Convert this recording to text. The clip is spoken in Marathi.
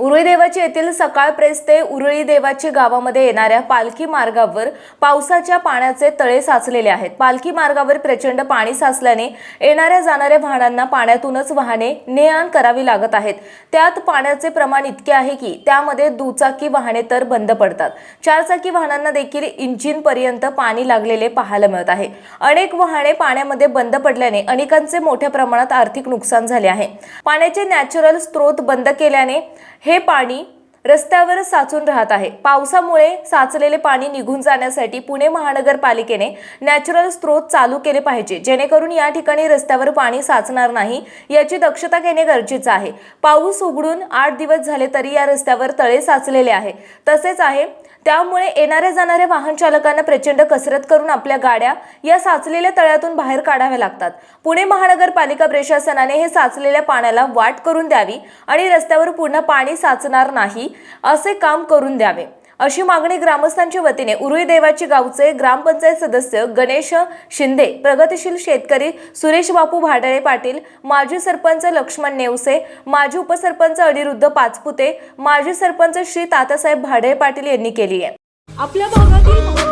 उरुळी देवाची येथील सकाळ प्रेस ते उरुळी देवाची गावामध्ये येणाऱ्या पालखी मार्गावर पावसाच्या पाण्याचे तळे साचलेले आहेत. पालखी मार्गावर प्रचंड पाणी साचल्याने येणाऱ्या जाणाऱ्या वाहनांना पाण्यातूनच वाहने ने आण करावी लागत आहेत. त्यात पाण्याचे प्रमाण इतके आहे की त्यामध्ये दुचाकी वाहने तर बंद पडतात. चारचाकी वाहनांना देखील इंजिन पर्यंत पाणी लागलेले पाहायला मिळत आहे. अनेक वाहने पाण्यामध्ये बंद पडल्याने अनेकांचे मोठ्या प्रमाणात आर्थिक नुकसान झाले आहे. पाण्याचे नॅचरल स्रोत बंद केल्याने हे पाणी रस्त्यावर साचून राहत आहे. पावसामुळे साचलेले पाणी निघून जाण्यासाठी पुणे महानगरपालिकेने नॅचरल स्रोत चालू केले पाहिजे. जेणेकरून या ठिकाणी रस्त्यावर पाणी साचणार नाही याची दक्षता घेणे गरजेचं आहे. पाऊस उघडून आठ दिवस झाले तरी या रस्त्यावर तळे साचलेले आहे. तसेच आहे त्यामुळे येणाऱ्या जाणाऱ्या वाहन चालकांना प्रचंड कसरत करून आपल्या गाड्या या साचलेल्या तळ्यातून बाहेर काढाव्या लागतात. पुणे महानगरपालिका प्रशासनाने हे साचलेल्या पाण्याला वाट करून द्यावी आणि रस्त्यावर पुन्हा पाणी साचणार नाही असे काम करून द्यावे. अशी मागणी ग्रामस्थांच्या वतीने उरुई देवाची गावचे ग्रामपंचायत सदस्य गणेश शिंदे प्रगतिशील शेतकरी सुरेश बापू भाडळे पाटील माजी सरपंच लक्ष्मण नेवसे माजी उपसरपंच अनिरुद्ध पाचपुते माजी सरपंच श्री तातासाहेब भाडळे पाटील यांनी केली आहे. आपल्या भागातील